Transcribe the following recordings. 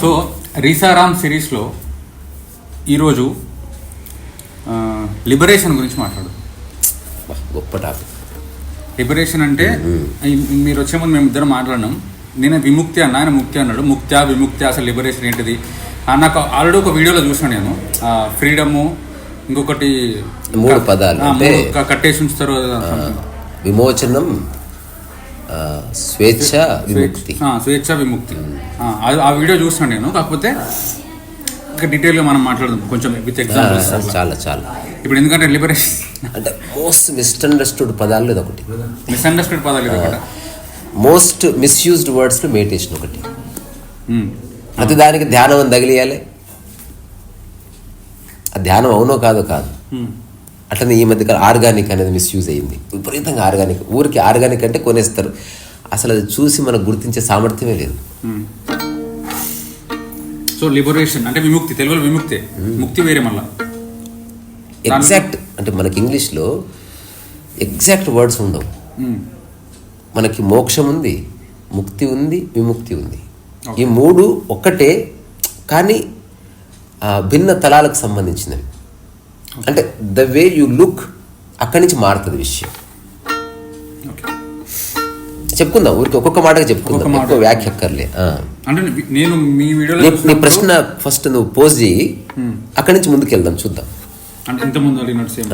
So రీసారామ్ సిరీస్లో ఈరోజు liberation గురించి మాట్లాడు. గొప్ప టాపిక్. లిబరేషన్ అంటే మీరు వచ్చే ముందు మేము ఇద్దరం మాట్లాడినాం. నేను విముక్తి అన్న ఆయన ముక్తి అన్నాడు. ముక్తి విముక్తి అసలు లిబరేషన్ ఏంటిది? నాకు ఆల్రెడీ ఒక వీడియోలో చూసాను నేను. ఫ్రీడము ఇంకొకటి మూడు పదాలు అంటే కట్టేసి ఉంచుతారు విమోచనం స్వేచ్ఛ విముక్తి. స్వేచ్ఛ విముక్తి. ఆ, వీడియో చూసాను నేను కాకపోతే ఇంకా డీటెయిల్గా మనం మాట్లాడదాం కొంచెం విత్ ఎగ్జాంపుల్స్ చాలా చాలా. ఇప్పుడు ఎందుకంటే లిబరేషన్ అంటే మోస్ట్ మిస్అండర్స్టూడ్ పదాల్లో ఇది ఒకటి. మిస్అండర్స్టూడ్ పదాలు ఒకటి. మోస్ట్ మిస్యూజ్డ్ వర్డ్స్లో మెడిటేషన్ ఒకటి. ప్రతి దానికి ధ్యానం తగిలియాలి. ధ్యానం అవునో కాదో కాదు. అట్లనే ఈ మధ్య ఆర్గానిక్ అనేది మిస్యూజ్ అయ్యింది విపరీతంగా ఆర్గానిక్. ఊరికి ఆర్గానిక్ అంటే కొనేస్తారు. అసలు అది చూసి మనకు గుర్తించే సామర్థ్యమే లేదు. సో లిబరేషన్ అంటే విముక్తి తెలుగులో విముక్తి. ముక్తి వేరే మళ్ళా. ఎగ్జాక్ట్ అంటే మనకి ఇంగ్లీష్లో ఎగ్జాక్ట్ వర్డ్స్ ఉండవు. మనకి మోక్షం ఉంది ముక్తి ఉంది విముక్తి ఉంది. ఈ మూడు ఒక్కటే కానీ ఆ, భిన్న తలాలకు సంబంధించినవి. అంటే ద వే యు లుక్ అక్కడి నుంచి మారుతుంది విషయం. చెప్పుకుందాం ఊరికి ఒక్కొక్క మాటగా చెప్పుకుందాం ఒక్కొక్క వ్యాఖ్య అక్కర్లే. అంటే నేను మీ వీడియోలో నీ- ప్రశ్న ఫస్ట్ నువ్వు పోజ్ చేయి అక్కడి నుంచి ముందుకు వెళ్దాం చూద్దాం. అంటే ఇంత ముందు అడిగినట్టు సేమ్.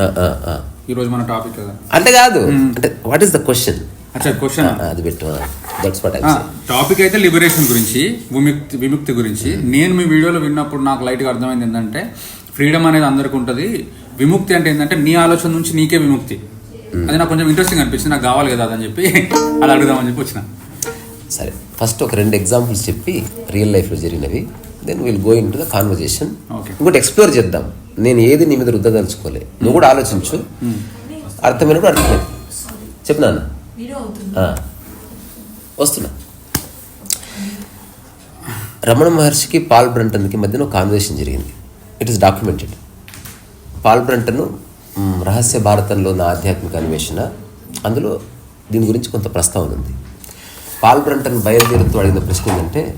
ఈ రోజు మన టాపిక్ కదా. అంటే కాదు అంటే వాట్ ఈస్ ద క్వశ్చన్ అచ్చా క్వశ్చన్ అది పెట్టు దట్స్ వాట్ ఐ టాపిక్ అయితే లిబరేషన్ గురించి విముక్తి విముక్తి గురించి. నేను మీ వీడియోలో విన్నప్పుడు నాకు లైట్గా అర్థమైంది ఏంటంటే ఫ్రీడమ్ అనేది అందరికి ఉంటుంది. విముక్తి అంటే ఏంటంటే నీ ఆలోచన నుంచి నీకే విముక్తి. అది నాకు కొంచెం ఇంట్రెస్టింగ్ అనిపించింది. నాకు కావాలి కదా అని చెప్పి అలా అడుగుదామని చెప్పి వచ్చిన. సరే ఫస్ట్ ఒక రెండు ఎగ్జాంపుల్స్ చెప్పి రియల్ లైఫ్లో జరిగినవి. Then will go into the conversation. ఇంకోటి ఎక్స్ప్లోర్ చేద్దాం. నేను ఏది నీ మీద రుద్దదలుచుకోలే నువ్వు కూడా ఆలోచించు. అర్థమైనప్పుడు అర్థమైంది చెప్పు నాన్న. ఆ. వస్తున్నా. రమణ మహర్షికి పాల్ బ్రంటన్కి మధ్యన ఒక కాన్వర్సేషన్ జరిగింది. It is documented Paul Brunton రహస్య భారతంలో ఉన్న ఆధ్యాత్మిక అన్వేషణ అందులో దీని గురించి కొంత ప్రస్తావన ఉంది. పాల్ బ్రంటన్ బయలుదేరుతూ అడిగిన ప్రశ్న ఏంటంటే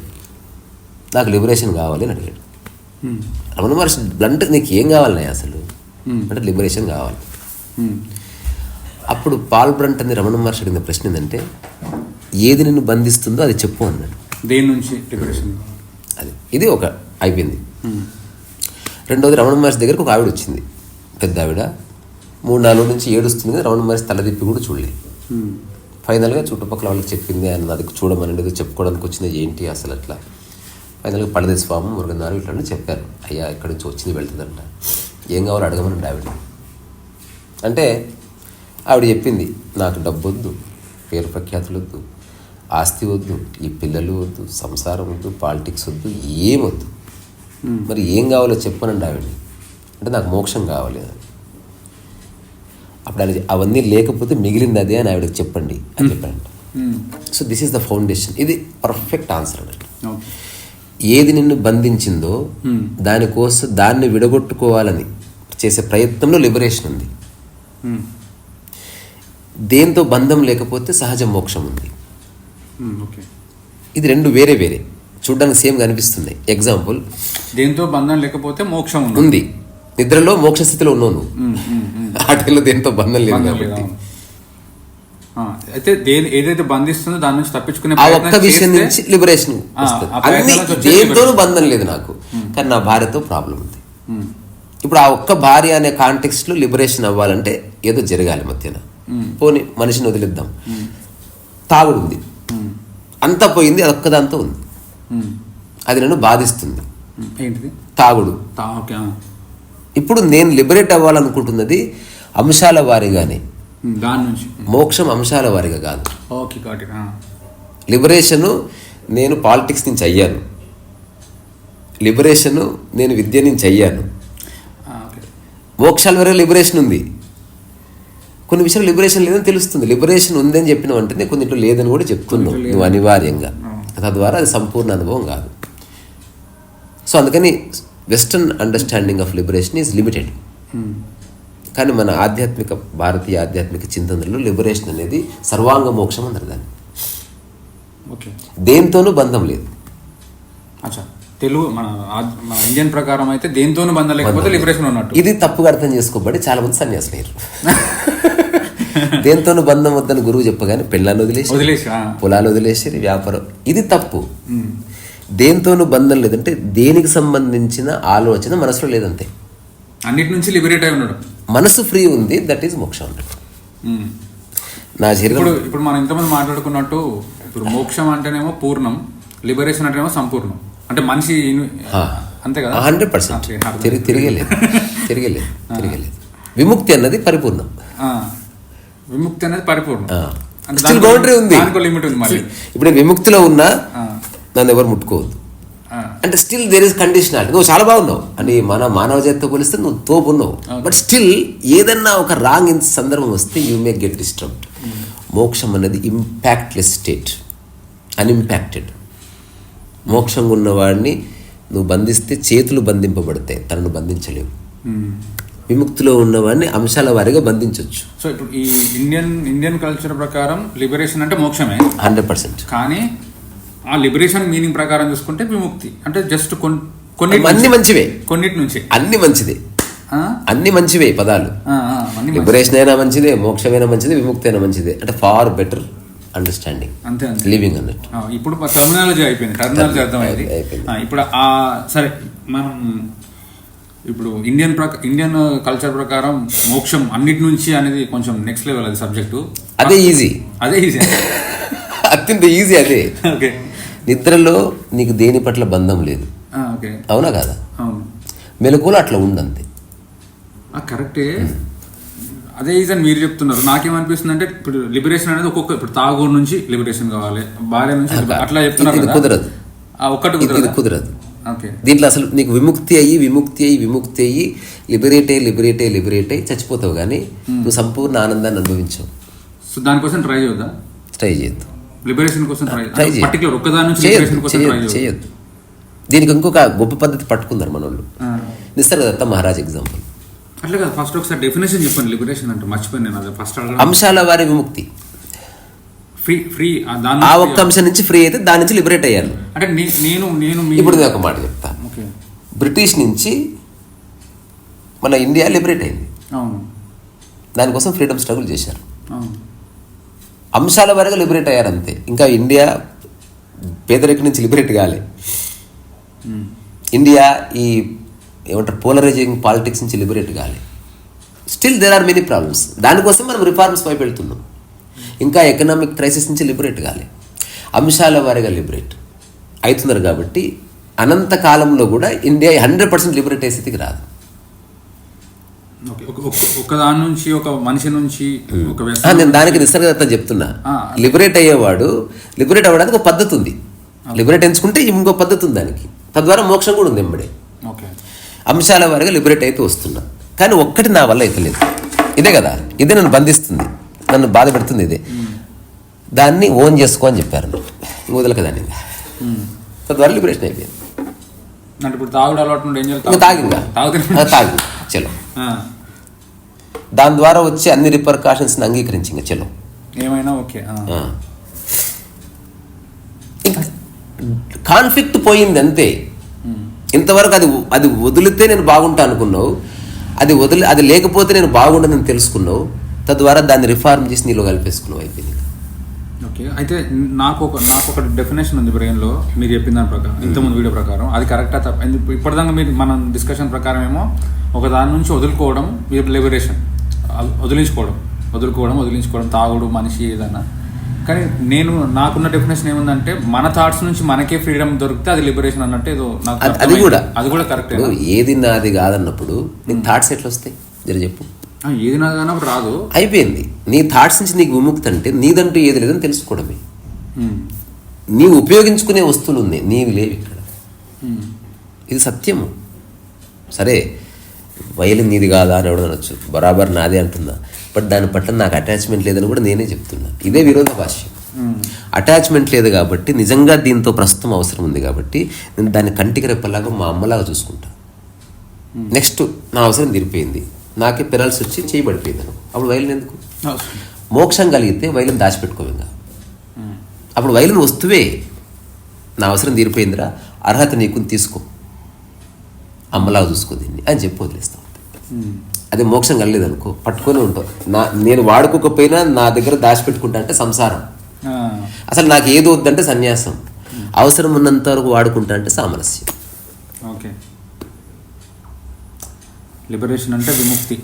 నాకు లిబరేషన్ కావాలి అని అడిగాడు. రమణ మహర్షి బ్లంట్ నీకు ఏం కావాలి అసలు? అంటే లిబరేషన్ కావాలి. అప్పుడు పాల్ బ్రంటన్ రమణ మహర్షి అడిగిన ప్రశ్న ఏంటంటే ఏది నిన్ను బంధిస్తుందో అది చెప్పు అన్నాడు. దేని నుంచి? అది ఇది ఒక అయిపోయింది. రెండోది రమణ మహర్షి దగ్గరకు ఒక ఆవిడ వచ్చింది. పెద్ద ఆవిడ. మూడు నాలుగు నుంచి ఏడుస్తుంది రమణ మహర్షి తలదిప్పి కూడా చూడలేదు ఫైనల్గా చుట్టుపక్కల వాళ్ళకి చెప్పింది ఆయన అది చూడమని చెప్పుకోవడానికి వచ్చింది ఏంటి అసలు అట్లా? ఫైనల్గా పడదే స్వామి మురుగన్నారు ఇట్లా చెప్పారు. అయ్యా ఇక్కడి నుంచి వచ్చింది వెళ్తుందంట. ఏం కావాలో అడగమనండి ఆవిడ అంటే ఆవిడ చెప్పింది నాకు డబ్బు వద్దు పేరు ప్రఖ్యాతులు వద్దు ఆస్తి వద్దు ఈ పిల్లలు వద్దు సంసారం వద్దు పాలిటిక్స్ వద్దు ఏం వద్దు. మరి ఏం కావాలో చెప్పనండి ఆవిడని. అంటే నాకు మోక్షం కావాలి అని అప్పుడు ఆయన అవన్నీ లేకపోతే మిగిలింది అదే అని ఆవిడకి చెప్పండి అని చెప్పారంట so this is the foundation ఇది పర్ఫెక్ట్ ఆన్సర్ అన్నట్టు ఏది నిన్ను బంధించిందో దానికోసం దాన్ని విడగొట్టుకోవాలని చేసే ప్రయత్నంలో లిబరేషన్ ఉంది. దేంతో బంధం లేకపోతే సహజ మోక్షం ఉంది. ఓకే ఇది రెండు వేరే వేరే. చూడడానికి సేమ్ కనిపిస్తున్నాయి. ఎగ్జాంపుల్ దేంతో బంధం లేకపోతే మోక్షం ఉంది. నిద్రలో మోక్ష స్థితిలో ఉన్నావు నువ్వు ఆ టైంలో దేంతో బంధం లేదు కాబట్టి. అయితే దేని ఏదైతే బంధిస్తుందో దాని నుంచి తప్పించుకునే ఆ ఒక్క విషయం చేస్తే- నుంచి లిబరేషన్ అన్ని దేంతోనూ. బంధం లేదు నాకు. కానీ నా భార్యతో ప్రాబ్లం ఉంది. ఇప్పుడు ఆ ఒక్క భార్య అనే కాంటెక్స్ట్లో లిబరేషన్ అవ్వాలంటే ఏదో జరగాలి మధ్యన. పోని మనిషిని వదిలిద్దాం. తాగుడు ఉంది అంతా పోయింది అది ఒక్కదాంతో ఉంది. అది నన్ను బాధిస్తుంది. ఏంటిది? తాగుడు. ఇప్పుడు నేను లిబరేట్ అవ్వాలనుకుంటున్నది అంశాల వారీగానే. దాని నుంచి. మోక్షం అంశాల వారీగా కాదు. ఓకే లిబరేషను నేను పాలిటిక్స్ నుంచి అయ్యాను. లిబరేషను నేను విద్య నుంచి అయ్యాను. మోక్షాల వరకు లిబరేషన్ ఉంది. కొన్ని విషయాలు లిబరేషన్ లేదని తెలుస్తుంది. లిబరేషన్ ఉందని చెప్పిన వెంటనే కొన్నింటిలో లేదని కూడా చెప్తున్నావు. నువ్వు అనివార్యంగా. తద్వారా అది సంపూర్ణ అనుభవం కాదు. సో అందుకని western understanding of liberation is limited కానీ మన ఆధ్యాత్మిక భారతీయ ఆధ్యాత్మిక చింతనలో లిబరేషన్ అనేది సర్వాంగ మోక్షం అన్నారు దాన్ని దేంతోనూ బంధం లేదు. అచ్చా. తెలుగు మన ఇండియన్ ప్రకారం అయితే దేంతోనూ బంధం లేకపోతే లిబరేషన్ ఉన్నట్టు. ఇది తప్పుగా అర్థం చేసుకోబడి చాలా మంది సన్యాసులు దేంతోనూ బంధం వద్దని గురువు చెప్పగానే పెళ్ళాన్ని వదిలేసి వదిలేసి. పొలాలు వదిలేసి వ్యాపారం. ఇది తప్పు. దేంతోనూ బంధం లేదంటే దేనికి సంబంధించిన ఆలోచన మనసులో లేదంతే. అన్నిటి నుంచి లిబరేట్ అయి ఉండడం. మనసు ఫ్రీ ఉంది దట్ ఈజ్ మోక్షం. నా శరీరం ఇప్పుడు ఇప్పుడు మనం ఇంతమంది మాట్లాడుకున్నట్టు ఇప్పుడు మోక్షం అంటేనేమో పూర్ణం లిబరేషన్ అంటేనేమో సంపూర్ణం. అంటే మనిషి అంతే కదా? Hundred percent. తిరిగి తిరగలేదు తిరగలేదు తిరగలేదు విముక్తి అన్నది పరిపూర్ణం. విముక్తి అనేది పరిపూర్ణం. స్టిల్ బౌండరీ ఉంది. దానికి లిమిట్ ఉంది మళ్ళీ. ఇప్పుడు విముక్తిలో ఉన్నా. నన్ను ఎవరు ముట్టుకోవద్దు. అంటే స్టిల్ దేర్ ఇస్ కండిషనాలిటీ నువ్వు చాలా బాగున్నావు. అని మన మానవ జాతితో పోలిస్తే నువ్వు తోపు ఉన్నావు బట్ స్టిల్ ఏదన్నా ఒక రాంగ్ ఇన్ సందర్భం వస్తే యూ మే గెట్ డిస్టర్బ్డ్ మోక్షం అనేది ఇంపాక్ట్లెస్ స్టేట్ అన్ఇంపాక్టెడ్ మోక్షంగా ఉన్నవాడిని నువ్వు బంధిస్తే చేతులు బంధింపబడతాయి. తనను బంధించలేవు. విముక్తిలో ఉన్నవాడిని అంశాల వారీగా బంధించవచ్చు సో ఇప్పుడు ఈ ఇండియన్ ఇండియన్ కల్చర్ ప్రకారం లిబరేషన్ అంటే మోక్షమే. Hundred percent. కానీ ఆ లిబరేషన్ మీనింగ్ ప్రకారం చూసుకుంటే విముక్తి. అంటే జస్ట్ కొన్ని అన్ని మంచివే. కొన్నిటి నుంచి. అన్ని మంచిదే? అన్ని మంచివే పదాలు. లిబరేషన్ అయినా మంచిదే మోక్షమైనా మంచిదే విముక్తి అయినా మంచిదే. అంటే ఫార్ బెటర్ అండర్స్టాండింగ్ అంతే లివింగ్ అన్నట్టు. ఇప్పుడు టర్మినాలజీ అయిపోయింది. టర్మినాలజీ అర్థమైంది. ఇప్పుడు ఆ సరే మనం ఇప్పుడు ఇండియన్ ప్రక ఇండియన్ కల్చర్ ప్రకారం మోక్షం అన్నిటి నుంచి అనేది కొంచెం నెక్స్ట్ లెవెల్ అది సబ్జెక్టు అదే ఈజీ అదే ఈజీ అత్యంత ఈజీ అదే. ఓకే నిద్రలో నీకు దేని పట్ల బంధం లేదు. ఓకే అవునా కాదా? అవును. మెలకువలో అట్లా ఉండంతే. కరెక్టే అదే ఈజీ అని మీరు చెప్తున్నారు. నాకేమనిపిస్తుంది అంటే ఇప్పుడు లిబరేషన్ అనేది ఒక్కొక్క ఇప్పుడు తాగూరు నుంచి లిబరేషన్ కావాలి భార్య నుంచి అట్లా. చెప్తున్నారు కుదరదు. ఒక్కటి కుదరదు? కుదరదు. దీంట్లో అసలు నీకు విముక్తి అయ్యి విముక్తి అయ్యి విముక్తి అయ్యి లిబరేట్ అయ్యి లిబరేట్ అయ్యి లిబరేట్ అయ్యి చచ్చిపోతావు కానీ నువ్వు సంపూర్ణ ఆనందాన్ని అనుభవించవు. సో దానికోసం ట్రై చేద్దా ట్రై చేయొద్దు. లిబరేషన్ కోసం ట్రై చేయొద్దు. దీనికి ఇంకొక గొప్ప పద్ధతి పట్టుకుందరు మన వాళ్ళు నిసర్గదత్త మహారాజ్ ఎగ్జాంపుల్ అట్లా కదా ఫస్ట్ ఒకసారి డెఫినేషన్ చెప్పండి లిబరేషన్ అంటే మర్చిపోయాను నేను ఫస్ట్ అంశాల వారి విముక్తి. ఫ్రీ ఫ్రీ ఆ ఒక్క అంశం నుంచి ఫ్రీ అయితే దాని నుంచి లిబరేట్ అయ్యాను. అంటే నేను నేను ఇప్పుడు నేను ఒక మాట చెప్తా ఓకే. బ్రిటిష్ నుంచి మన ఇండియా లిబరేట్ అయింది. దానికోసం ఫ్రీడమ్ స్ట్రగుల్ చేశారు. అంశాల వరకు లిబరేట్ అయ్యారు అంతే. ఇంకా ఇండియా పేదరికం నుంచి లిబరేట్ కాలే. ఇండియా ఈ ఏమంటారు పోలరైజింగ్ పాలిటిక్స్ నుంచి లిబరేట్ కాలే. Still there are many problems దానికోసం మనం రిఫార్మ్స్ వైపు వెళ్తున్నాం. ఇంకా ఎకనామిక్ క్రైసిస్ నుంచి లిబరేట్ కాలే. అంశాల వారిగా లిబరేట్ అవుతున్నారు కాబట్టి అనంత కాలంలో కూడా ఇండియా హండ్రెడ్ పర్సెంట్ లిబరేట్ అయ్యే స్థితికి రాదు. ఒక- దాని నుంచి ఒక మనిషి నుంచి నేను దానికి నిసర్గదత్తం చెప్తున్నా. లిబరేట్ అయ్యేవాడు లిబరేట్ అవ్వడానికి ఒక పద్ధతి ఉంది. లిబరేట్ ఎంచుకుంటే ఇంకో పద్ధతి ఉంది దానికి. తద్వారా మోక్షం కూడా ఉంది ఎంబడే అంశాల వారిగా లిబరేట్ అయితే వస్తున్నా. కానీ ఒక్కటి నా వల్ల అయితే లేదు ఇదే కదా ఇదే నన్ను బంధిస్తుంది. నన్ను బాధ పెడుతుంది ఇదే. దాన్ని ఓన్ చేసుకో అని చెప్పారు. వదలక దాన్ని. తద్వారా లిబరేషన్ అయిపోయింది. అంటే ఇప్పుడు తాగుడు అలవాటు నుండి ఏం ఇంకా చేయాలి తాగిందా తాగుతూనే తాగి. చలో. దాని ద్వారా వచ్చే అన్ని రిపర్కాషన్స్ని అంగీకరించి ఇంకా చలో. ఏమైనా? ఓకే. కాన్ఫ్లిక్ట్ పోయింది అంతే. ఇంతవరకు అది అది వదిలితే నేను బాగుంటా అనుకున్నావు. అది వదిలి అది లేకపోతే నేను బాగుండనని తెలుసుకున్నావు. తద్వారా దాన్ని రిఫార్మ్ చేసి నీలో కలిపేసుకున్నావు అయిపోయింది. ఓకే. అయితే నాకు ఒక నాకు ఒక డెఫినేషన్ ఉంది బ్రెయిన్లో మీరు చెప్పిన దాని ప్రకారం ఇంతకుముందు వీడియో ప్రకారం. అది కరెక్టా తప్ప ఇప్పటిదాకా మీరు మనం డిస్కషన్ ప్రకారం ఏమో ఒక దాని నుంచి వదులుకోవడం లిబరేషన్ వదిలించుకోవడం. వదులుకోవడం వదిలించుకోవడం తాగుడు మనిషి ఏదన్నా. కానీ నేను నాకున్న డెఫినేషన్ ఏముందంటే మన థాట్స్ నుంచి మనకే ఫ్రీడమ్ దొరికితే అది లిబరేషన్ అన్నట్టు ఏదో నాకు అది-. కూడా. అది కూడా కరెక్ట్ ఏది నాది కాదన్నప్పుడు నీకు థాట్స్ ఎట్లా వస్తాయి జర చెప్పు. ఏది రాదు. అయిపోయింది. నీ థాట్స్ నుంచి నీకు విముక్తి అంటే నీదంటూ ఏది లేదని తెలుసుకోవడమే. నీవు ఉపయోగించుకునే వస్తువులు ఉన్నాయి. నీవి లేవు ఇక్కడ. ఇది సత్యము. సరే వయలిన్ నీది కాదా అని ఎవడు అనొచ్చు. బరాబర్ నాదే అంటున్నా బట్ దాని పట్ల నాకు అటాచ్మెంట్ లేదని కూడా నేనే చెప్తున్నా. ఇదే విరోధ భాష్యం. అటాచ్మెంట్ లేదు కాబట్టి నిజంగా దీంతో ప్రస్తుతం అవసరం ఉంది కాబట్టి నేను దాన్ని కంటికి రెప్పలాగా మా అమ్మలాగా చూసుకుంటా. నెక్స్ట్ నా అవసరం తీరిపోయింది. నాకే పెరాల్సి వచ్చి చేయి పడిపోయింది. అనుకో అప్పుడు వైలిన్ ఎందుకు? మోక్షం కలిగితే వైలిన్ దాచిపెట్టుకో ఇంకా అప్పుడు వైలిన్ వస్తువే నా అవసరం తీరిపోయిందిరా అర్హత నీకు తీసుకో. అమ్మలాగా చూసుకో దీన్ని అని చెప్పి వదిలేస్తాం అదే మోక్షం కలలేదు అనుకో పట్టుకొని ఉంటావు. నా నేను వాడుకోకపోయినా నా దగ్గర దాచిపెట్టుకుంటా అంటే సంసారం. అసలు నాకు ఏది వద్దంటే సన్యాసం. అవసరం ఉన్నంత వరకు వాడుకుంటా అంటే సామరస్యం ఓకే లిబరేషన్ అంటే విముక్తి.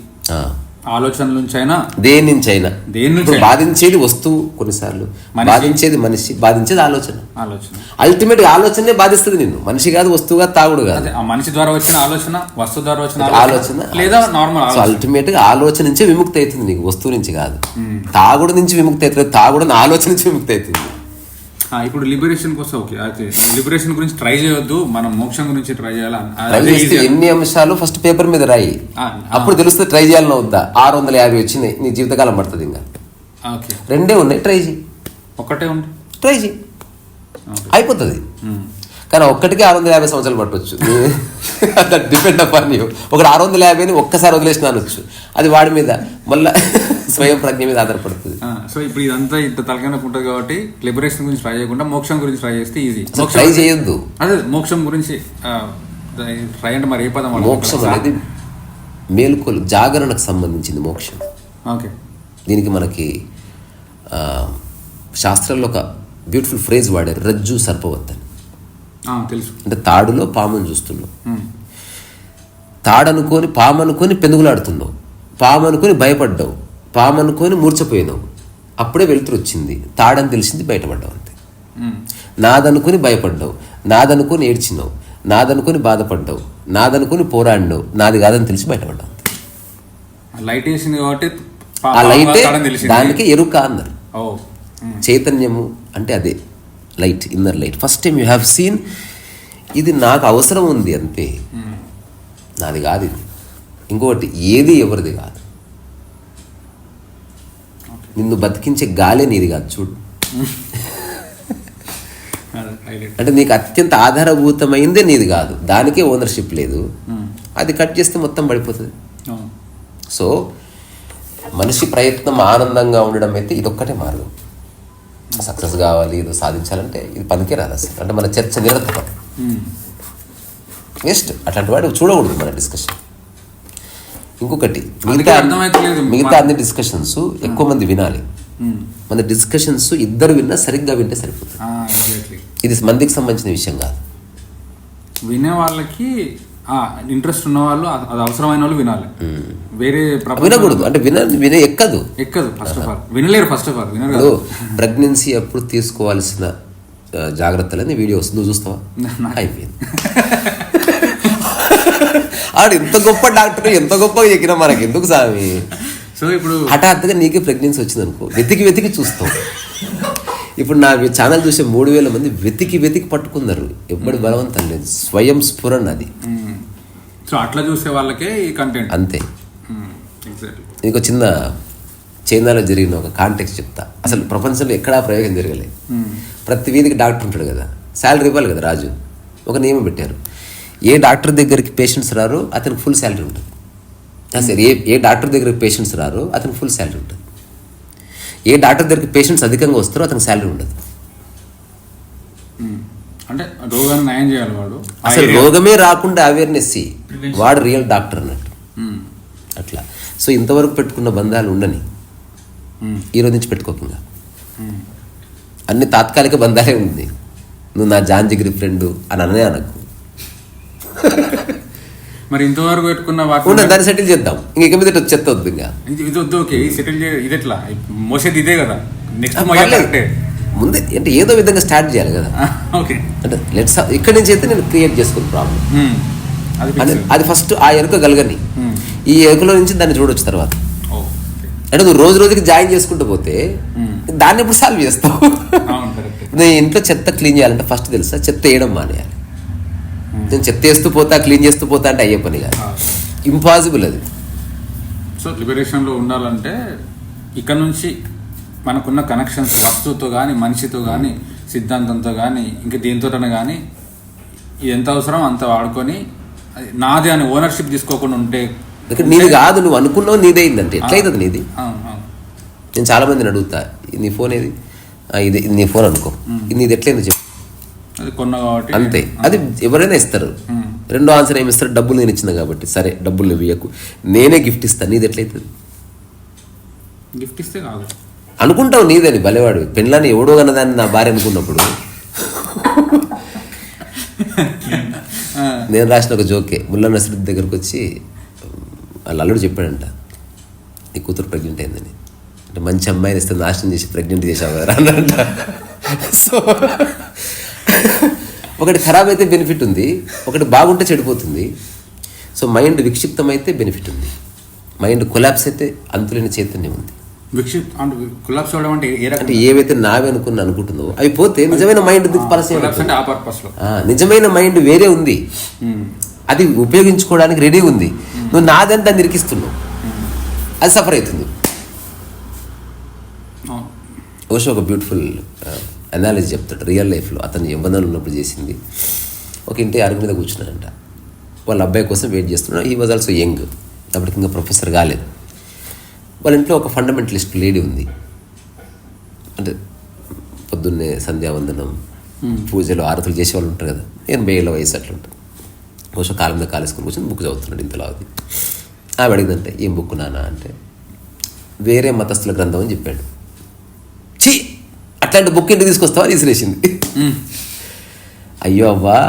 ఆలోచనల నుంచి అయినా దేని నుంచి అయినా దేని నుంచి బాధించేది వస్తువు కొన్నిసార్లు. బాధించేది మనిషి. బాధించేది ఆలోచన. ఆలోచన. అల్టిమేట్ అలోచనే బాధిస్తుంది నిన్ను. మనిషి కాదు వస్తువు కాదు తాగుడు కాదు. ఆ మనిషి ద్వారా వచ్చిన ఆలోచన వస్తువు ద్వారా వచ్చిన ఆలోచన లేదా నార్మల్ సో అల్టిమేట్గా ఆలోచన నుంచే విముక్తి అవుతుంది నీకు వస్తువు నుంచి కాదు. తాగుడు నుంచి విముక్తి అవుతుంది తాగుడు ఆలోచన నుంచి విముక్తి అవుతుంది ఇప్పుడు లిబరేషన్ కోసం ఓకే అయితే లిబరేషన్ గురించి ట్రై చేయొద్దు మనం మోక్షం గురించి ట్రై చేయాలి ఎన్ని అంశాలు ఫస్ట్ పేపర్ మీద రాయి. అప్పుడు తెలుస్తుంది ట్రై చేయాలని వద్దా? ఆరు వందల యాభై వచ్చినాయి నీ జీవితకాలం పడుతుంది ఇంకా. ఓకే. రెండే ఉన్నాయి ట్రై చేయి. ఒకటే ఉంది. ట్రై చేయి. అయిపోతుంది. కానీ ఒక్కటికి ఆరు వందల యాభై సంవత్సరాలు పట్టవచ్చు డిపెండ్ అపాన్ యూ ఒకటి ఆరు వందల యాభైని ఒక్కసారి వదిలేసిన అనొచ్చు. అది వాడి మీద మళ్ళా స్వయం ప్రజ్ఞ మీద ఆధారపడుతుంది. సో ఇప్పుడు ఇదంతా ఇంత తలకనకు ఉంటుంది కాబట్టి లిబరేషన్ గురించి ట్రై చేయకుండా మోక్షం గురించి ట్రై చేస్తే ఈజీ ట్రై చేయొద్దు. అదే మోక్షం గురించి ట్రై అంటే మరి ఏ పదం? మోక్షం అనేది మేలుకోలు జాగరణకు సంబంధించింది మోక్షం. ఓకే. దీనికి మనకి ఆ, శాస్త్రంలో ఒక బ్యూటిఫుల్ ఫ్రేజ్ వాడారు రజ్జు సర్పవత్ తెలుసు. అంటే తాడులో పామును చూస్తున్నావు. తాడనుకొని పాము అనుకొని పెనుగులాడుతున్నావు పాము అనుకొని భయపడ్డావు పాము అనుకొని మూర్చపోయినావు అప్పుడే వెలుతురు వచ్చింది. తాడని తెలిసింది బయటపడ్డావు అంతే. నాదనుకొని భయపడ్డావు నాదనుకొని ఏడ్చినావు నాదనుకొని బాధపడ్డావు నాదనుకొని పోరాడినావు నాది కాదని తెలిసి బయటపడ్డావు. లైట్ వేసింది కాబట్టి ఆ లైటే. దానికి ఎరుక అన్నారు. చైతన్యము అంటే అదే. Light inner light first time you have seen ఇది నాకు అవసరం ఉంది అంతే. నాది కాదు ఇది ఇంకొకటి ఏది ఎవరిది కాదు నిన్ను బతికించే గాలే నీది కాదు చూడు. అంటే నీకు అత్యంత ఆధారభూతమైందే నీది కాదు దానికే ఓనర్షిప్ లేదు ఉమ్. అది కట్ చేస్తే మొత్తం పడిపోతుంది. సో మనిషి ప్రయత్నం ఆనందంగా ఉండడం అయితే ఇదొక్కటే మార్గం సక్సెస్ కావాలి ఏదో సాధించాలంటే ఇది పనికే రాదు అసలు అంటే మన చర్చ నిరర్థకం ఉమ్. వేస్ట్ అట్లాంటి వాడు చూడకూడదు మన డిస్కషన్ ఇంకొకటి మిగతా. మిగతా అన్ని డిస్కషన్స్ ఎక్కువ మంది వినాలి. మన డిస్కషన్స్ ఇద్దరు విన్నా సరిగ్గా వింటే సరిపోతుంది. ఇది మందికి సంబంధించిన విషయం కాదు వినే వాళ్ళకి ఇంట్రెస్ట్ ఉన్న వాళ్ళు అది అవసరమైన వాళ్ళు వినాలి వేరే వినకూడదు. అంటే విన వినే ఎక్కదు. ఎక్కదు ఫస్ట్ ఆఫ్ ఆల్ వినలేరు ఫస్ట్ ఆఫ్ ఆల్ వినరు ప్రెగ్నెన్సీ అప్పుడు తీసుకోవాల్సిన జాగ్రత్తలని వీడియో వస్తుంది. నువ్వు చూస్తావా? అయిపోయింది. ఆడు ఎంత గొప్ప డాక్టర్ ఎంత గొప్పగా ఎక్కినా మనకి ఎందుకు సామి? సో ఇప్పుడు హఠాత్తుగా నీకే ప్రెగ్నెన్సీ వచ్చింది అనుకో వెతికి వెతికి చూస్తావు ఇప్పుడు నా ఛానల్ చూసే మూడు వేల మంది వెతికి వెతికి పట్టుకున్నారు. ఎవ్వడి బలవంతం లేదు. స్వయం స్ఫురణ అది. సో అట్లా చూసే వాళ్ళకే ఈ కంటెంట్ అంతే. ఎగ్జాక్ట్లీ నీకు చిన్న చైనాలో జరిగిన ఒక కాంటెక్స్ట్ చెప్తా. అసలు ప్రపంచంలో ఎక్కడా ప్రయోగం జరగలేదు ప్రతి వీధికి డాక్టర్ ఉంటాడు కదా. శాలరీ ఇవ్వాలి కదా రాజు. ఒక నియమం పెట్టారు. ఏ డాక్టర్ దగ్గరికి పేషెంట్స్ రారో అతనికి ఫుల్ శాలరీ ఉంటుంది. సరే ఏ ఏ డాక్టర్ దగ్గరికి పేషెంట్స్ రారో అతనికి ఫుల్ శాలరీ ఉంటుంది. ఏ డాక్టర్ దగ్గరికి పేషెంట్స్ అధికంగా వస్తారో అతనికి శాలరీ ఉండదు. అంటే రోగాన్ని నయం చేయాలి వాడు. అసలు రోగమే రాకుండా అవేర్నెస్ వాడు రియల్ డాక్టర్ అన్నట్టు. ఉమ్. అట్లా. సో ఇంతవరకు పెట్టుకున్న బంధాలు ఉండని. ఉమ్. ఈ రోజు నుంచి పెట్టుకోకు ఇంకా ఉమ్. అన్ని తాత్కాలిక బంధాలే ఉంది. నువ్వు నా జాన్ జిగిరి ఫ్రెండ్ అని అనే అనకు. మరి ఇంతవరకు పెట్టుకున్న వాటి దాన్ని సెటిల్ చేద్దాం. ఇంక మీద చెత్త వద్దు ఇంకా. ఇది వద్దు ఓకే. సెటిల్ ఇది ఎట్లా? మోసేది ఇదే కదా. నెక్స్ట్ ముందే అంటే ఏదో విధంగా స్టార్ట్ చేయాలి కదా. ఓకే. అంటే లెట్స్ ఇక్కడి నుంచి అయితే నేను క్రియేట్ చేసుకుని ప్రాబ్లం. అది ఫస్ట్ ఆ ఎరుక కలగని ఉమ్. ఈ ఎరుకలో నుంచి దాన్ని చూడొచ్చు తర్వాత. అంటే నువ్వు రోజు రోజుకి జాయిన్ చేసుకుంటూ పోతే. దాన్ని ఎప్పుడు సాల్వ్ చేస్తావు? నేను ఇంట్లో చెత్త క్లీన్ చేయాలంటే ఫస్ట్ తెలుసా? చెత్త వేయడం మానేయాలి. నేను చెత్త వేస్తూ పోతా క్లీన్ చేస్తూ పోతా అంటే అయ్యే పని కాదు. ఇంపాసిబుల్ అది. సో లిబరేషన్లో ఉండాలంటే ఇక్కడ నుంచి మనకున్న కనెక్షన్స్ వస్తువుతో కానీ మనిషితో కానీ సిద్ధాంతంతో కానీ ఇంకా దేనితోటైనా కానీ ఎంత అవసరం అంత వాడుకొని అది నాది అని ఓనర్షిప్ తీసుకోకుండా ఉంటే నీది కాదు నువ్వు అనుకున్నావు నీదే అయిందంటే. ఎట్లయితుంది నీది? నేను చాలా మందిని అడుగుతా "ఇది నీ ఫోన్ ఏది? "ఆ, ఇది ఇది నీ ఫోన్ అనుకో. నీది ఎట్లయిందో చెప్పు. అది కొన్న కాబట్టి అంతే. అది ఎవరైనా ఇస్తారు. రెండో ఆన్సర్ ఏమి ఇస్తారు? డబ్బులు నేను ఇచ్చిన కాబట్టి. సరే డబ్బులు నువ్వు ఇయ్యకు. నేనే గిఫ్ట్ ఇస్తాను నీది ఎట్లయితుంది? గిఫ్ట్ ఇస్తే కాదు. అనుకుంటావు నీదని భలేవాడు. పెళ్ళని ఎవడో కన్నదాన్ని నా భార్య అనుకున్నప్పుడు. నేను రాసిన ఒక జోకే. ముల్లా నసరుద్దీన్ దగ్గరకు వచ్చి వాళ్ళ అల్లుడు చెప్పాడంట నీ కూతురు ప్రెగ్నెంట్ అయిందని. అంటే మంచి అమ్మాయిని ఇస్తే నాశనం చేసి ప్రెగ్నెంట్ చేసావు కదా అన్నంట సో ఒకటి ఖరాబ్ అయితే బెనిఫిట్ ఉంది ఒకటి బాగుంటే చెడిపోతుంది. సో మైండ్ విక్షిప్తం అయితే బెనిఫిట్ ఉంది. మైండ్ కొలాప్స్ అయితే అంతులేని చైతన్యం ఉంది. విక్షిప్ అంటే కులాప్స్ అవడం అంటే ఏ రకం అంటే ఏవైతే నావే అనుకుని అనుకుంటున్నావో అవి పోతే నిజమైన మైండ్ అంటే ఆ నిజమైన మైండ్ వేరే ఉంది. అది ఉపయోగించుకోవడానికి రెడీ ఉంది. నువ్వు నాదని దాన్ని ఇరికిస్తున్నావు అది సఫర్ అవుతుంది. ఓషో ఒక బ్యూటిఫుల్ అనాలిజీ చెప్తాడు. రియల్ లైఫ్లో అతను యవ్వనంలో ఉన్నప్పుడు చేసింది. ఒక ఇంటి అరుగు మీద కూర్చున్నాడంట. వాళ్ళ అబ్బాయి కోసం వెయిట్ చేస్తున్నాడు. ఈ వాజ్ ఆల్సో యంగ్ అప్పటికి ఇంకా ప్రొఫెసర్ కాలేదు. వాళ్ళ ఇంట్లో ఒక ఫండమెంటలిస్ట్ లేడీ ఉంది. అంటే పొద్దున్నే సంధ్యావందనం పూజలు ఆరతులు చేసే వాళ్ళు ఉంటారు కదా. ఎనభై ఏళ్ళ వయసు అట్లా ఉంటుంది బహుశా కాలం మీద కాలేసుకొని కూర్చొని బుక్ చదువుతున్నాడు ఇంతలో అది. ఆమె అడిగిందంటే ఏం బుక్ నానా? అంటే వేరే మతస్థుల గ్రంథం అని చెప్పాడు. ఛీ! అట్లాంటి బుక్ ఇంటికి తీసుకొస్తావా? అని విసిరేసింది. అయ్యో అవ్వా!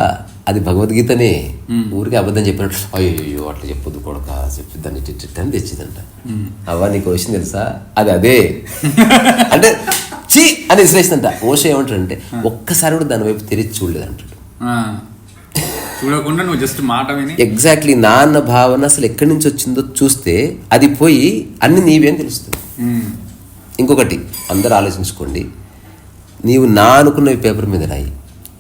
అది భగవద్గీతనే. ఊరికి అబద్ధం చెప్పినట్టు అయ్యో అట్లా చెప్పొద్దు కొడక చెప్పి దాన్ని అని తెచ్చిందంట అవ్వా నీకు విషయం తెలుసా? అది అదే. అంటే చీ అని విసిరేసిందంట ఓష ఏమంటాడంటే ఒక్కసారి కూడా దాని వైపు తెరిచి చూడలేదు అంటాడు. చూడకుండా నువ్వు జస్ట్ మాట విని. ఎగ్జాక్ట్లీ నాన్న భావన అసలు ఎక్కడి నుంచి వచ్చిందో చూస్తే అది పోయి అన్ని నీవే తెలుస్తుంది. ఇంకొకటి అందరూ ఆలోచించుకోండి. నీవు నా అనుకున్నవి పేపర్ మీద రాయి.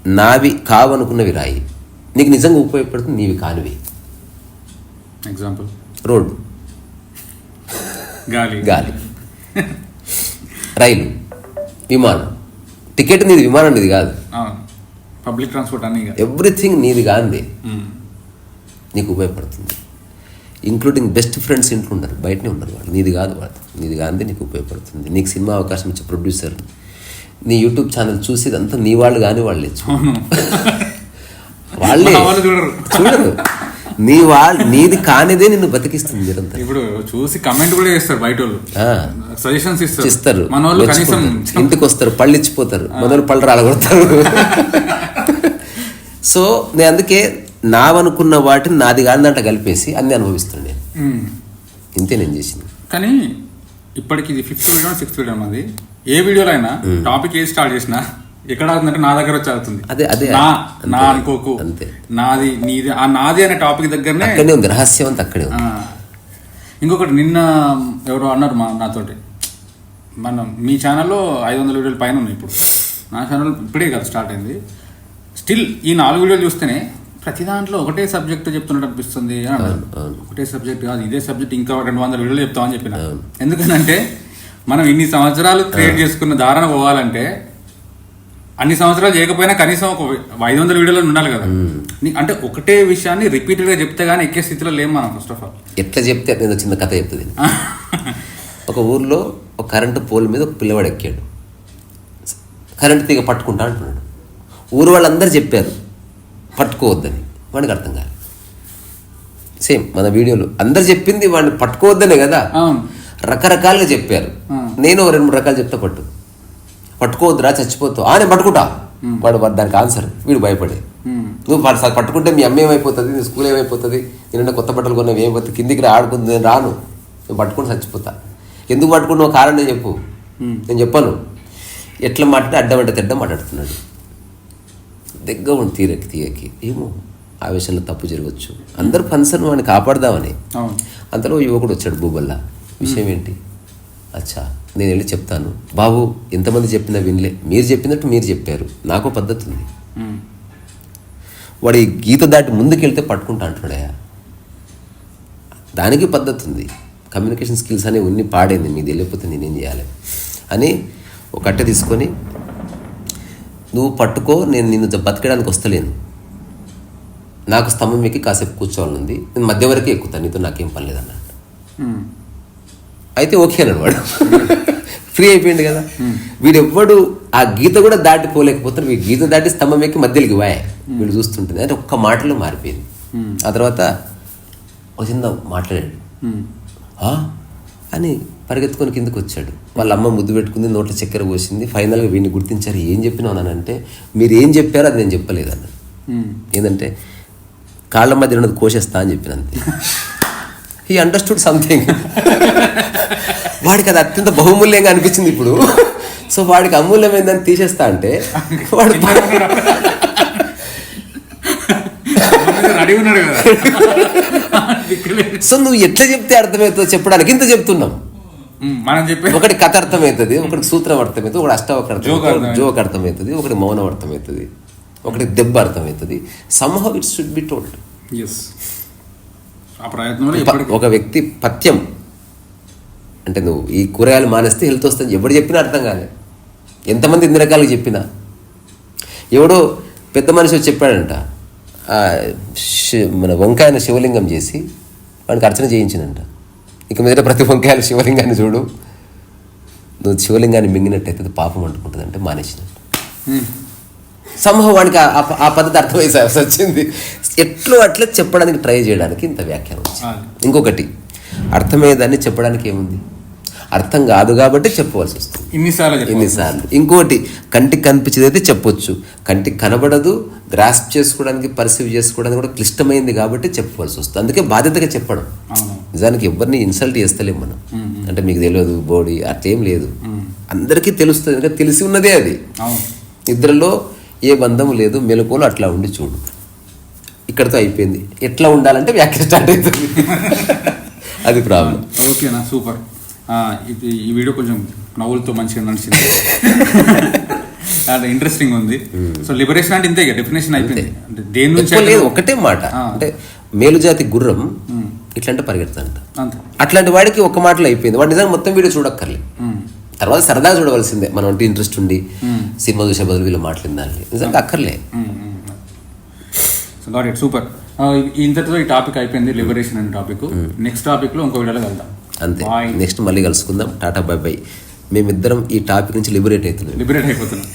నావి కావు అనుకున్నవి రాయి. నీకు నిజంగా ఉపయోగపడుతుంది నీవి కానివి. ఎగ్జాంపుల్ రోడ్డు గాలి. గాలి. రైలు. విమానం. టికెట్ నీది విమానం నీది కాదు. పబ్లిక్ ట్రాన్స్పోర్ట్ అన్ని. ఎవ్రీథింగ్ నీది కాంది ఉమ్. నీకు ఉపయోగపడుతుంది. ఇంక్లూడింగ్ బెస్ట్ ఫ్రెండ్స్ ఇంట్లో ఉన్నారు. బయటనే ఉన్నారు వాళ్ళు. నీది కాదు వాళ్ళు నీది కాంది నీకు ఉపయోగపడుతుంది. నీకు సినిమా అవకాశం ఇచ్చే ప్రొడ్యూసర్ నీ యూట్యూబ్ ఛానల్ చూసి ఇదంతా నీ వాళ్ళు కానీ వాళ్ళే. వాళ్ళే. చూడరు. నీ వాళ్ళు నీది కానిదే నిన్ను బతికిస్తుంది నిరంతరం. ఇప్పుడు చూసి కమెంట్ కూడా చేస్తారు బయట వాళ్ళు సజెషన్స్ ఇస్తారు. ఇస్తారు. మన వాళ్ళు కనీసం. ఇంటికి వస్తారు పళ్ళు ఇచ్చిపోతారు మొదలు పళ్ళు రాలగొడతారు. సో నేను అందుకే నావనుకున్న వాటిని నాది కాని దాంట్లో కలిపేసి అన్ని అనుభవిస్తాను నేను. ఇంతే నేను చేసింది. కానీ ఇప్పటికి ఇది ఫిఫ్త్ వీడియో సిక్స్త్ వీడియో అది ఏ వీడియోలో అయినా టాపిక్ ఏది స్టార్ట్ చేసినా ఎక్కడ అవుతుందంటే నా దగ్గర వచ్చి అవుతుంది అదే అదే. నా. నా అనుకోకు. అంతే. నాది నీది ఆ నాది అనే టాపిక్ దగ్గరనే ఉంది రహస్యం అంతా అక్కడే ఉంది. ఇంకొకటి నిన్న ఎవరో అన్నారు మా నాతోటి. మనం మీ ఛానల్లో ఐదు వందల వీడియోలు పైన ఉన్నాయి ఇప్పుడు. నా ఛానల్ ఇప్పుడే కదా స్టార్ట్ అయింది. స్టిల్ ఈ నాలుగు వీడియోలు చూస్తేనే ప్రతి దాంట్లో ఒకటే సబ్జెక్ట్ చెప్తున్నట్టు అనిపిస్తుంది. ఒకటే సబ్జెక్ట్ కాదు ఇదే సబ్జెక్ట్ ఇంకా రెండు వందల వీడియోలు చెప్తామని చెప్పిన. ఎందుకనంటే మనం ఇన్ని సంవత్సరాలు క్రియేట్ చేసుకున్న ధారణ పోవాలంటే అన్ని సంవత్సరాలు చేయకపోయినా కనీసం ఒక ఐదు వందల వీడియోలు ఉండాలి కదా. అంటే ఒకటే విషయాన్ని రిపీటెడ్గా చెప్తే గానీ ఎక్కే స్థితిలో లేము మనం ఫస్ట్ ఆఫ్ ఆల్ ఎట్లా చెప్తే నేను చిన్న కథ చెప్తుంది. ఒక ఊర్లో ఒక కరెంటు పోల్ మీద ఒక పిల్లవాడు ఎక్కాడు. కరెంటు తీగ పట్టుకుంటా అంటున్నాడు. ఊరు వాళ్ళందరూ చెప్పారు పట్టుకోవద్దని. వాడికి అర్థం కాదు సేమ్ మన వీడియోలో అందరు చెప్పింది వాడిని పట్టుకోవద్దనే కదా. రకరకాలుగా చెప్పారు. నేను రెండు మూడు రకాలు చెప్తా పట్టు. పట్టుకోవద్దురా చచ్చిపోతావు. ఆ నేను పట్టుకుంటా. వాడు వాడు దానికి ఆన్సర్. వీడు భయపడే. నువ్వు పట్టుకుంటే మీ అమ్మ ఏమైపోతుంది? నీ స్కూల్ ఏమైపోతుంది? నేను కొత్త బట్టలు కొన్నావు ఏమైపోతుంది కిందికి రా ఆడుకుంది నేను రాను. నేను పట్టుకుని చచ్చిపోతా. ఎందుకు పట్టుకున్నావు? కారణం చెప్పు. నేను చెప్పాను. ఎట్లా మాట్లాడి అడ్డమంటే తిడ్డ మాట్లాడుతున్నాడు. దగ్గర ఉండి తీరకి తీయకి ఏమో ఆ విషయంలో తప్పు జరగచ్చు. అందరు కన్సర్న్ వాడిని కాపాడదామని. అంతలో యువకుడు వచ్చాడు భూబల్లా విషయం ఏంటి? అచ్చా నేను వెళ్ళి చెప్తాను. బాబు ఎంతమంది చెప్పినా వినలే. మీరు చెప్పినట్టు మీరు చెప్పారు. నాకు పద్ధతి ఉంది. వాడు ఈ గీత దాటి ముందుకెళ్తే పట్టుకుంటా అంటున్నాడయా దానికి పద్ధతి ఉంది. కమ్యూనికేషన్ స్కిల్స్ అనేవి ఉన్ని పాడైంది మీకు తెలియకపోతే నేనేం చేయాలి? అని ఒక కట్టె తీసుకొని నువ్వు పట్టుకో నేను నిన్ను బతకడానికి వస్తలేను. నాకు స్తంభం ఎక్కి కాసేపు కూర్చోవాలని ఉంది. నేను మధ్య వరకే ఎక్కుతాను నీతో నాకేం పని లేదన్నాడు. ఉమ్. అయితే ఓకే వాడు. ఫ్రీ అయిపోయింది కదా. వీడెవ్వడు ఆ గీత కూడా దాటిపోలేకపోతారు వీడు గీత దాటి స్తంభం ఎక్కి మధ్యలోకి వాయ్. వీడు చూస్తుంటుంది. అంటే ఒక్క మాటలో మారిపోయింది. ఆ తర్వాత ఒక చిన్న మాట్లాడాడు. "ఆ?" అని పరిగెత్తుకొని కిందకు వచ్చాడు. వాళ్ళ అమ్మ ముద్దు పెట్టుకుంది నోట్ల చక్కెర పోసింది. ఫైనల్గా వీడిని గుర్తించారు. ఏం చెప్పినావు అంటే మీరు ఏం చెప్పారో అది నేను చెప్పలేదు అన్న ఉమ్. ఏంటంటే కాళ్ళ మధ్య ఉన్నది కోసేస్తా అని చెప్పిన అంతే. ఈ అండర్స్టూడ్ సంథింగ్ వాడికి అది అత్యంత బహుమూల్యంగా అనిపించింది ఇప్పుడు. సో వాడికి అమూల్యమైందని తీసేస్తా అంటే వాడు. సో నువ్వు ఎట్లా చెప్తే అర్థమవుతుందో చెప్పడానికి ఇంత చెప్తున్నాం. మనం చెప్పే ఒకటి కథ అర్థమవుతుంది ఒకటి సూత్రం అర్థమవుతుంది ఒకటి అష్టావకర జోక్ అర్థమవుతుంది. జోక్ అర్థమవుతుంది ఒకటి మౌనం అర్థమవుతుంది ఒకటి దెబ్బ అర్థమవుతుంది. Somehow it should be told ఒక వ్యక్తి పథ్యం అంటే నువ్వు ఈ కూరగాయలు మానేస్తే హెల్త్ వస్తుంది. ఎవడు చెప్పినా అర్థం కాలే. ఎంతమంది ఇన్ని రకాలుగా చెప్పినా? ఎవడో పెద్ద మనిషి వచ్చి చెప్పాడంట మన వంకాయన శివలింగం చేసి వాడికి అర్చన చేయించినంట. ఇక మీద ప్రతి వంకాయలు శివలింగాన్ని చూడు. నువ్వు శివలింగాన్ని మింగినట్టయితే పాపం అంటుకుంటుంది అంటే మానేసినట్టు. సమూహం వాడికి ఆ- పద్ధతి అర్థమయ్యే వచ్చింది. ఎట్లో అట్లా చెప్పడానికి ట్రై చేయడానికి ఇంత వ్యాఖ్యానం వచ్చింది. ఇంకొకటి అర్థమయ్యేదాన్ని చెప్పడానికి ఏముంది? అర్థం కాదు కాబట్టి చెప్పవలసి వస్తుంది. ఇన్నిసార్లు చెప్పాలి. ఎన్నిసార్లు ఇంకోటి కంటికి కనిపించేది అయితే చెప్పొచ్చు. కంటికి కనబడదు గ్రాస్ప్ చేసుకోవడానికి పర్సీవ్ చేసుకోవడానికి కూడా క్లిష్టమైంది కాబట్టి చెప్పవలసి వస్తుంది. అందుకే బాధ్యతగా చెప్పడం. నిజానికి ఎవరిని ఇన్సల్ట్ చేస్తలేం మనం. అంటే మీకు తెలియదు బోడీ అట్లేం లేదు. అందరికీ తెలుస్తుంది. ఎందుకంటే తెలిసి ఉన్నదే అది. అవును. ఇద్దరిలో ఏ బంధము లేదు మెలకువలు అట్లా ఉండి చూడు. ఇక్కడతో అయిపోయింది. ఎట్లా ఉండాలంటే వ్యాఖ్య స్టార్ట్ అవుతుంది. అది ప్రాబ్లం ఓకేనా? సూపర్. ఇది ఈ వీడియో కొంచెం నవ్వులతో మంచిగా నడిచింది. అంటే ఇంట్రెస్టింగ్ ఉంది. సో లిబరేషన్ అంటే ఇంతే డెఫినేషన్ అయిపోయింది. అంటే దేని నుంచి ఒకటే మాట. అంటే మేలుజాతి గుర్రం ఇట్లాంటి పరిగెడతాంట అట్లాంటి వాడికి ఒక మాటలో అయిపోయింది. వాడు నిజంగా మొత్తం వీడియో చూడక్కర్లే. ఉమ్. తర్వాత సరదాగా చూడవలసిందే. మనం అంటే ఇంట్రెస్ట్ ఉండి సినిమా చూసే బదులు వీళ్ళు మాట్లాడిందాన్ని నిజంగా అక్కర్లే. సో గాట్ ఇట్ సూపర్ ఇంతటితో ఈ టాపిక్ అయిపోయింది. లిబరేషన్ అనే టాపిక్. నెక్స్ట్ టాపిక్లో ఇంకో వీడియోలో వెళ్దాం అంతే. నెక్స్ట్ మళ్ళీ కలుసుకుందాం. టాటా బాయ్ బాయ్ మేమిద్దరం ఈ టాపిక్ నుంచి లిబరేట్ అవుతున్నాం. లిబరేట్ అయిపోతున్నాం.